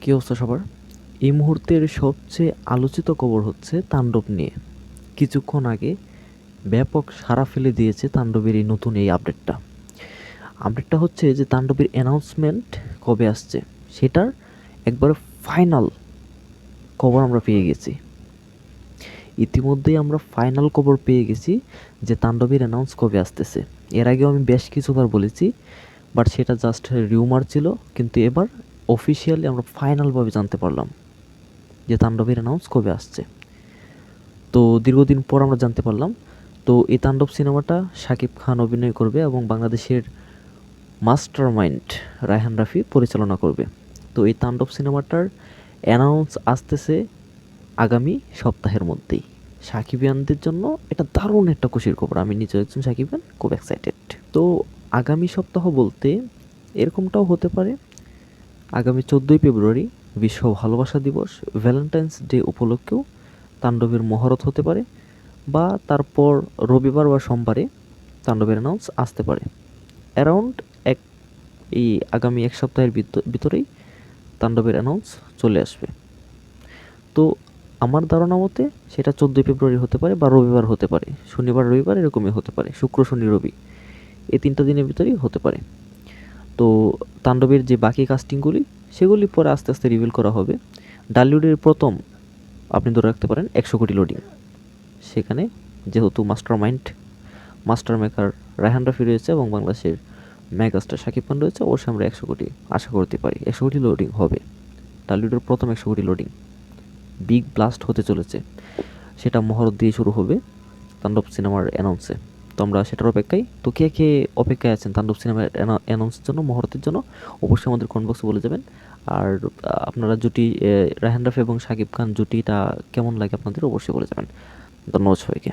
কী অবস্থা সবার? এই মুহূর্তের সবচেয়ে আলোচিত খবর হচ্ছে তাণ্ডব নিয়ে। কিছুক্ষণ আগে ব্যাপক সাড়া ফেলে দিয়েছে তাণ্ডবের এই নতুন এই আপডেটটা। আপডেটটা হচ্ছে যে তাণ্ডবের অ্যানাউন্সমেন্ট কবে আসছে, সেটার একবার ফাইনাল খবর আমরা পেয়ে গেছি। ইতিমধ্যেই আমরা ফাইনাল খবর পেয়ে গেছি যে তাণ্ডবের অ্যানাউন্স কবে আসতেছে। এর আগেও আমি বেশ কিছুবার বলেছি বাট সেটা জাস্ট রিউমার ছিল, কিন্তু এবার অফিসিয়ালি আমরা ফাইনালভাবে জানতে পারলাম যে তাণ্ডবের অ্যানাউন্স কবে আসছে। তো দীর্ঘদিন পর আমরা জানতে পারলাম, তো এই তাণ্ডব সিনেমাটা শাকিব খান অভিনয় করবে এবং বাংলাদেশের মাস্টার মাইন্ড রায়হান রাফি পরিচালনা করবে। তো এই তাণ্ডব সিনেমাটার অ্যানাউন্স আসতেছে আগামী সপ্তাহের মধ্যেই। সাকিবিয়ানদের জন্য এটা দারুণ একটা খুশির খবর, আমি নিজে একজন সাকিবিয়ান, খুব এক্সাইটেড তো আগামী সপ্তাহ বলতে এরকমটাও হতে পারে আগামী চোদ্দোই ফেব্রুয়ারি বিশ্ব ভালোবাসা দিবস ভ্যালেন্টাইন্স ডে উপলক্ষেও তাণ্ডবের মহরত হতে পারে বা তারপর রবিবার বা সোমবারে তাণ্ডবের অ্যানাউন্স আসতে পারে। অ্যারাউন্ড এক এই আগামী এক সপ্তাহের ভিতরেই তাণ্ডবের অ্যানাউন্স চলে আসবে। তো আমার ধারণা মতে সেটা চোদ্দোই ফেব্রুয়ারি হতে পারে বা রবিবার হতে পারে। শনিবার, রবিবার এরকমই হতে পারে। শুক্র, শনি, রবি এই তিনটা দিনের ভিতরেই হতে পারে। তো তাণ্ডবের যে বাকি কাস্টিংগুলি সেগুলি পরে আস্তে আস্তে রিভিল করা হবে। ডালিউডের প্রথম, আপনি ধরে রাখতে পারেন, একশো কোটি লোডিং সেখানে যেহেতু mastermind master maker Raihan Rafi রয়েছে এবং বাংলাদেশের মেগাস্টার শাকিব খান রয়েছে অবশ্যই আমরা একশো কোটি আশা করতে পারি একশো কোটি লোডিং হবে। ডালিউডের প্রথম একশো কোটি লোডিং বিগ ব্লাস্ট হতে চলেছে। সেটা মহরত দিয়ে শুরু হবে তাণ্ডব সিনেমার অ্যানাউন্সে তো আমরা সেটার অপেক্ষায়। তো কে কে অপেক্ষায় আছেন তাণ্ডব সিনেমার অ্যানাউন্সের জন্য, মহরতের জন্য? অবশ্যই আমাদের কমেন্ট বক্সে বলে যাবেন। আর আপনারা জুটি রাহেন রাফি এবং সাকিব খান জুটিটা কেমন লাগে আপনাদের অবশ্যই বলে যাবেন। ধন্যবাদ সবাইকে।